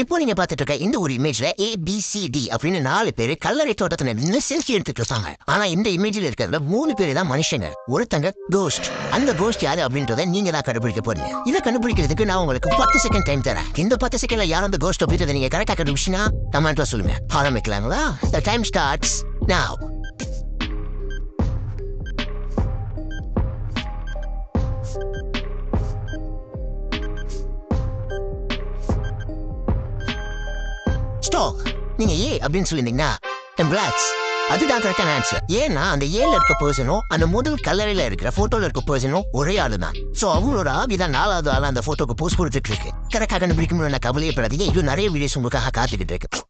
இப்போ நீங்க பாத்துட்டு இருக்க இந்த ஒரு இமேஜ்ல ஏ பி சி டி அப்படின்னு நாலு பேரு கல்லறை தோட்டத்துல நின்று செல்ஃபி எடுத்துட்டு இருக்காங்க. ஆனா இந்த இமேஜ்ல இருக்கிறதுல மூணு பேரு தான் மனுஷங்க. ஒருத்தங்க கோஸ்ட் அந்த கோஸ்ட் யாரு அப்படின்றத நீங்க தான் கண்டுபிடிக்க போறீங்க. இதை கண்டுபிடிக்கிறதுக்கு நான் உங்களுக்கு பத்து செகண்ட் டைம் தரேன். இந்த பத்து செகண்ட்ல யார் அந்த கோஸ்ட் அப்படின்றத நீங்க கரெக்டா கண்டுபிடிச்சுன்னா கமெண்ட்ல சொல்லுங்க. ஆரம்பிக்கலாங்களா? The time starts now. கஷ்டம் நீங்க ஏ அப்படின்னு சொல்லியிருந்தீங்கன்னா கங்க்ராட்ஸ் அதுதான் கரெக்டான ஆன்சர் ஏன்னா அந்த ஏல இருக்க பர்சனும் அந்த முதல் கல்லறையில இருக்கிற போட்டோல இருக்க பர்சனும் ஒரே ஆளு தான் சோ அவங்களோட ஆவி தான் நாலாவது ஆளா அந்த போட்டோக்கு போஸ்ட் கொடுத்துட்டு இருக்கு. கரெக்டாக கண்டுபிடிக்க முடியும் கவலையப்படாதீங்க இன்னும் நிறைய வீடியோஸ் உங்களுக்காக காத்துக்கிட்டு இருக்கு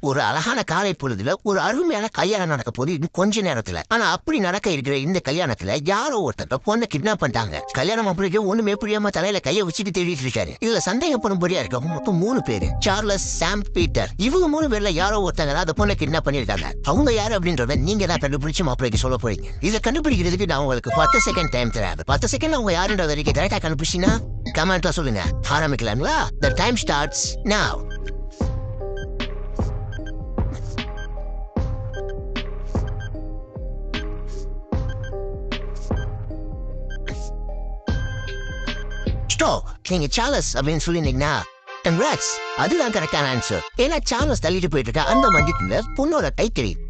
ஒரு அழகான காலை பொழுதுல ஒரு அருமையான கல்யாணம் நடக்க போது இன்னும் கொஞ்ச நேரத்துல. ஆனா அப்படி நடக்க இருக்கிற இந்த கல்யாணத்துல யாரோ ஒருத்தர் பொண்ணை கிட்னாப் பண்ணிட்டாங்க. கல்யாணம் அப்படி ஒண்ணுமே புரியாம தலையில கையை வச்சுட்டு தேடிட்டு இருக்காரு. இதுல சந்தேகப்படும்படியா இருக்க மொத்தம் மூணு பேரு. Charles Sam Peter. இவங்க மூணு பேர்ல யாரோ ஒருத்தங்க அந்த பொண்ணை கிட்னாப் பண்ணிருக்காங்க அவங்க யாரு அப்படின்றத நீங்க தான் கண்டுபிடிச்சு மாப்பிளைக்கு சொல்ல போறீங்க. இதை கண்டுபிடிக்கிறதுக்கு நான் உங்களுக்கு பத்து செகண்ட் டைம் தரேன். பத்து செகண்ட் அவங்க யாருன்ற வரைக்கும் கரெக்டா கண்டுபிடிச்சினா கமெண்ட்ல சொல்லுங்க. ஆரம்பிக்கலாங்களா? The time starts now. Stop நீங்க சார்லஸ் அப்படின்னு சொல்லியிருந்தீங்கன்னா கங்க்ராட்ஸ் அதுதான் கரெக்டான ஆன்சர் ஏன்னா சார்லஸ் தள்ளிட்டு போயிட்டு இருக்க அந்த மண்டிக்குள்ள பொண்ணோட கை தெரியும்.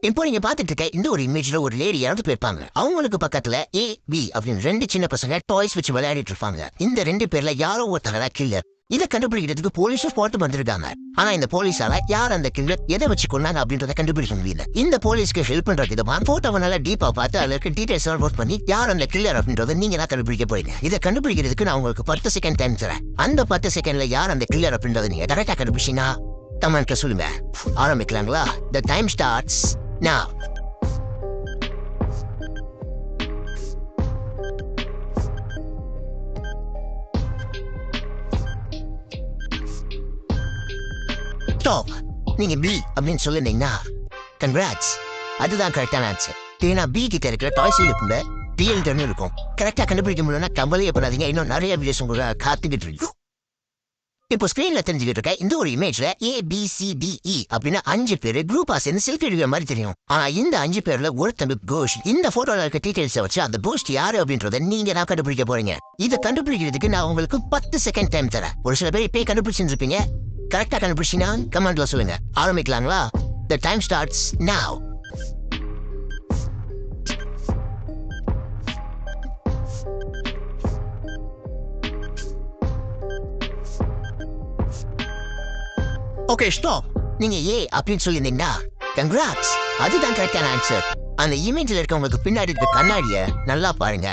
இப்போ நீங்க பாத்துட்டு இருக்க இந்த ஒரு இமேஜ்ல ஒரு லேடி இறந்து போயிருப்பாங்க. அவங்களுக்கு பக்கத்துல ஏ பி அப்படின்னு ரெண்டு சின்ன பசங்க டாய்ஸ் வச்சு விளையாடிட்டு இருப்பாங்க. இந்த ரெண்டு பேர்ல யாரோ ஒருத்தங்க தான் கில்லர் இதை கண்டுபிடிக்கிறதுக்கு போலீஸும் போட்டு வந்திருக்காங்க. ஆனா இந்த போலீஸால யார் அந்த கில்லர் எதை வச்சு கொண்டாங்க அப்படின்றத கண்டுபிடிக்க முடியல. இந்த போலீஸ்க்கு ஹெல்ப் பண்ற விதமா போட்டோவை நல்லா டீப்பா பார்த்து அதுல இருக்க டீடைல்ஸ் நோட் பண்ணி யார் அந்த கில்லர் அப்படின்றத நீங்க தான் கண்டுபிடிக்க போறீங்க. இதை கண்டுபிடிக்கிறதுக்கு நான் உங்களுக்கு பத்து செகண்ட் டைம் தரேன். அந்த பத்து செகண்ட்ல யார் அந்த கில்லர் அப்படின்றத நீங்க கரெக்டா கண்டுபிடிச்சீங்கன்னா கமெண்ட்ல சொல்லுங்க. ஆரம்பிக்கலாங்களா? The time starts now stop நீங்க பி அப்படின்னு சொல்லியிருந்தீங்கன்னா கங்க்ராட்ஸ் அதுதான் கரெக்டான ஆன்சர் ஏன்னா பி கிட்ட இருக்கிற டாய்ஸ் இருக்குல்ல டிஎல் டர்னு இருக்கும் கரெக்டா கண்டுபிடிக்க முடியும்னா கவலையே பண்ணாதீங்க இன்னும் நிறைய வீடியோஸ் உங்களை காத்துக்கிட்டு இருக்கும் இப்போ ஸ்கிரீன்ல தெரிஞ்சுக்கிட்டு இருக்க இந்த ஒரு இமேஜ்ல A B C D E அப்படின்னு அஞ்சு பேர் குரூப்பா சேர்ந்து செல்ஃபி எடுக்கிற மாதிரி தெரியும் ஆனா இந்த அஞ்சு பேர்ல ஒருத்தங்க கோஷ் இந்த போட்டோல இருக்க டீடைல்ஸ் வச்சு அந்த கோஷ்ட் யாரு அப்படின்றத நீங்க நான் கண்டுபிடிக்க போறீங்க இதை கண்டுபிடிக்கிறதுக்கு நான் உங்களுக்கு பத்து செகண்ட் டைம் தரேன் ஒரு சில பேர் இப்பயே கண்டுபிடிச்சிருப்பீங்க கரெக்டா கண்டுபிடிச்சினா கமெண்ட்ல சொல்லுங்க. ஆரம்பிக்கலாங்களா? The time starts now okay stop நீங்க ஏ அப்படின்னு சொல்லியிருந்தீங்கன்னா கங்க்ராட்ஸ் அதுதான் கரெக்டான ஆன்சர் அந்த இமேஜ்ல இருக்கவங்களுக்கு பின்னாடி இருக்க கண்ணாடிய நல்லா பாருங்க.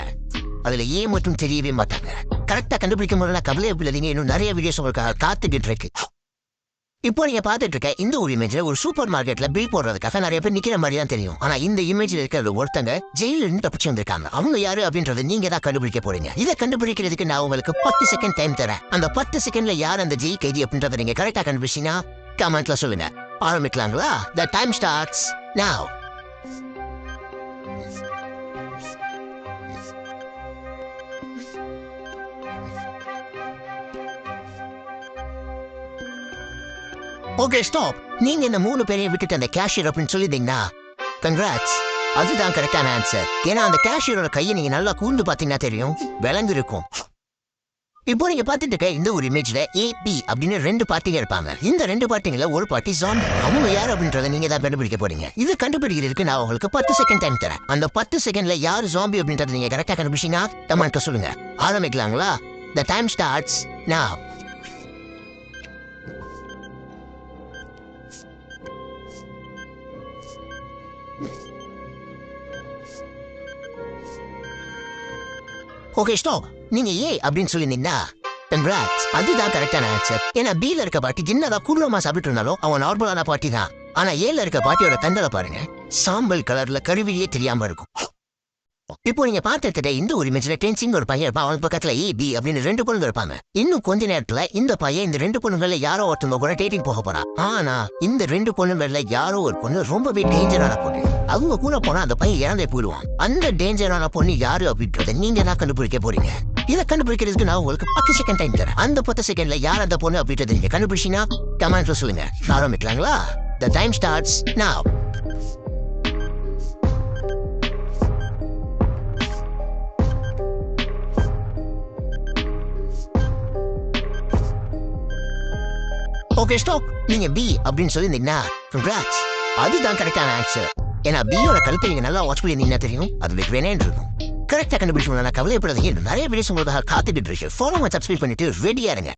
அதுல ஏ மட்டும் தெரியவே மாட்டாங்க. கரெக்டா கண்டுபிடிக்க முடியல கவலை இல்லைங்க இன்னும் நிறைய வீடியோஸ் உங்களுக்கு காத்துக்கிட்டு இருக்கு இப்போ நீங்க பாத்துட்டு இருக்க இந்த ஒரு இமேஜ்ல ஒரு சூப்பர் மார்க்கெட்ல பில் போடுறதுக்காக நிறைய பேர் நிக்கிற மாதிரி தான் தெரியும். ஆனா இந்த இமேஜ்ல இருக்கிறது ஒருத்தங்க ஜெயில இருந்து தப்பிச்சு வந்திருக்காங்க. அவங்க யாரு அப்படின்றத நீங்க தான் கண்டுபிடிக்க போறீங்க. இதை கண்டுபிடிக்கிறதுக்கு நான் உங்களுக்கு பத்து செகண்ட் டைம் தரேன். அந்த பத்து செகண்ட்ல யார் அந்த ஜெய் கைதி அப்படின்றத நீங்க கரெக்டா கண்டுபிடிச்சீங்கன்னா கமெண்ட்ல சொல்லுங்க. ஆரம்பிக்கலாங்களா? The time starts now okay stop நீங்க இந்த மூணு பேரையும் விட்டுட்டு அந்த கேஷியர் அப்படின்னு சொல்லியிருந்தீங்கன்னா கங்க்ராட்ஸ் அதுதான் கரெக்டான ஆன்சர் ஏன்னா அந்த கேஷியரோட கையை நீங்க நல்லா கூர்ந்து பார்த்தீங்கன்னா தெரியும் விளங்கு இருக்கும். இப்போ நீங்க பார்த்துட்டு இருக்க இந்த ஒரு இமேஜ்ல ஏ பி அப்படின்னு ரெண்டு பார்ட்டிங்க இருப்பாங்க. இந்த ரெண்டு பார்ட்டிங்கள ஒரு பார்ட்டி ஜான் அவங்க யார் அப்படின்றத நீங்க தான் கண்டுபிடிக்க போறீங்க. இது கண்டுபிடிக்கிறதுக்கு நான் உங்களுக்கு பத்து செகண்ட் டைம் தரேன். அந்த பத்து செகண்ட்ல யார் ஜாம்பி அப்படின்றத நீங்க கரெக்டா கண்டுபிடிச்சீங்கன்னா கமெண்ட்ல சொல்லுங்க. ஆரம்பிக்கலாங்களா? The time starts now okay stop நீங்க ஏ அப்படின்னு சொல்லியிருந்தீங்கன்னா கங்க்ராட்ஸ் அதுதான் கரெக்டான ஆன்சர் ஏன்னா பியில் இருக்க பாட்டி என்னதான் குருவமா சாப்பிட்டு இருந்தாலும் அவன் நார்மலான பாட்டி தான் ஆனா ஏல இருக்க பாட்டியோட கண்டலை பாருங்க. சாம்பல் கலர்ல கருவியே தெரியாம இருக்கும். இப்போ நீங்க பாத்துட்டு இந்த ஒரு இமேஜ்ல டென்சிங் ஒரு பையன் இருப்பான். அவன் பக்கத்துல ஏ பி அப்படின்னு ரெண்டு பொண்ணுங்க இருப்பாங்க. இன்னும் கொஞ்ச நேரத்துல இந்த பையன் இந்த ரெண்டு பொண்ணுங்கள்ல யாரோ ஒருத்தவங்க கூட டேட்டிங் போக போறான். ஆனா இந்த ரெண்டு பொண்ணுங்கள்ல யாரோ ஒரு பொண்ணு ரொம்பவே டேஞ்சரான பொண்ணு. அவங்க கூட போனா அந்த பையன் இறந்தே போயிடுவான். அந்த டேஞ்சரான பொண்ணு யாரு அப்படின்றத நீங்க தான் கண்டுபிடிக்க போறீங்க. இதை கண்டுபிடிக்கிறதுக்கு நான் உங்களுக்கு பத்து செகண்ட் டைம் தரேன். அந்த பத்து செகண்ட்ல யார் அந்த பொண்ணு அப்படின்றத நீங்க கண்டுபிடிச்சீங்கன்னா கமெண்ட்ல சொல்லுங்க. ஆரம்பிக்கலாங்களா? The time starts now. Okay stop நீங்க பி அப்படின்னு சொல்லியிருந்தீங்கன்னா கங்க்ராட்ஸ் அதுதான் கரெக்டான ஆன்சர் ஏன்னா பியோட கருத்தை நீங்க நல்லா வாட்ச் பண்ணியிருந்தீங்கன்னா தெரியும். அது வெற்றி வேணே இருக்கும். கரெக்டாக கண்டுபிடிச்சு நான் கவலைப்படாதீங்க நிறைய வீடியோஸ் உங்களுக்காக காத்துக்கிட்டு இருக்கு ஃபாலோ சப்ஸ்கிரைப் பண்ணிட்டு ரெடியா இருங்க.